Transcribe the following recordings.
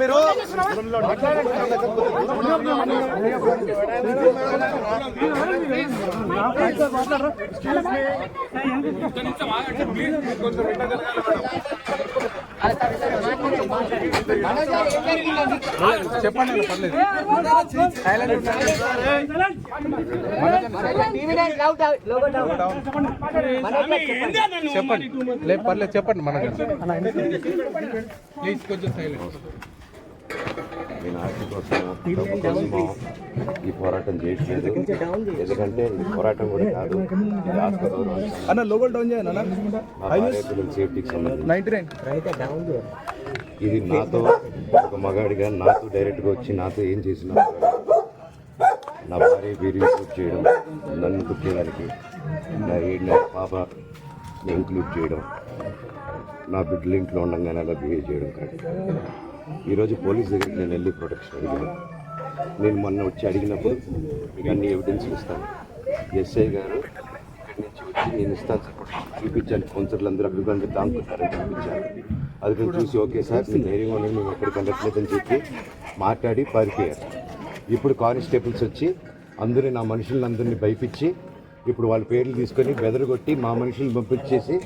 మీరు చెప్పండి. లేదు పర్లేదు చెప్పండి మనకు. ప్లీజ్ కొంచెం సైలెంట్ నేను ఆస్తి కోసం డబ్బు కోసమో ఈ పోరాటం చేయట్లేదు ఎందుకంటే ఈ పోరాటం కూడా కాదు ఇది ఆస్తి అన్న డౌన్ సేఫ్టీకి సంబంధించి ఇది నాతో ఒక మగాడిగా నాతో డైరెక్ట్గా వచ్చి నాతో ఏం చేసినా నా భార్య పేరు ఇంక్లూడ్ చేయడం నన్ను పుట్టేదానికి నా ఏడు నా పాప ఇంక్లూడ్ చేయడం నా బిడ్డలు ఇంట్లో ఉండగానే అలా బిహేవ్ చేయడం కాదు. ఈరోజు పోలీస్ దగ్గరికి నేను వెళ్ళి ప్రొటెక్షన్ అడిగాను. నేను మొన్న వచ్చి అడిగినప్పుడు మీకు అన్ని ఎవిడెన్స్ ఇస్తాను. ఎస్ఐ గారు ఇక్కడి నుంచి వచ్చి నేను ఇస్తాను సార్. ప్రొటెక్షన్ చూపించాను. కౌన్సిలర్లు అందరూ అక్కడ కంటే చూపించాను. అది నేను చూసి ఓకే సార్ మీ ధైర్యంగా ఉండండి మేము ఎక్కడికి వెళ్ళట్లేదని చెప్పి మాట్లాడి పారిపోయారు. ఇప్పుడు కానిస్టేబుల్స్ వచ్చి అందరూ నా మనుషులందరినీ భయపించి ఇప్పుడు వాళ్ళ పేర్లు తీసుకొని బెదరగొట్టి మా మనుషులు పంపించేసి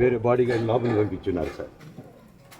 వేరే బాడీ గార్డ్ లోపలికి పంపించున్నారు సార్.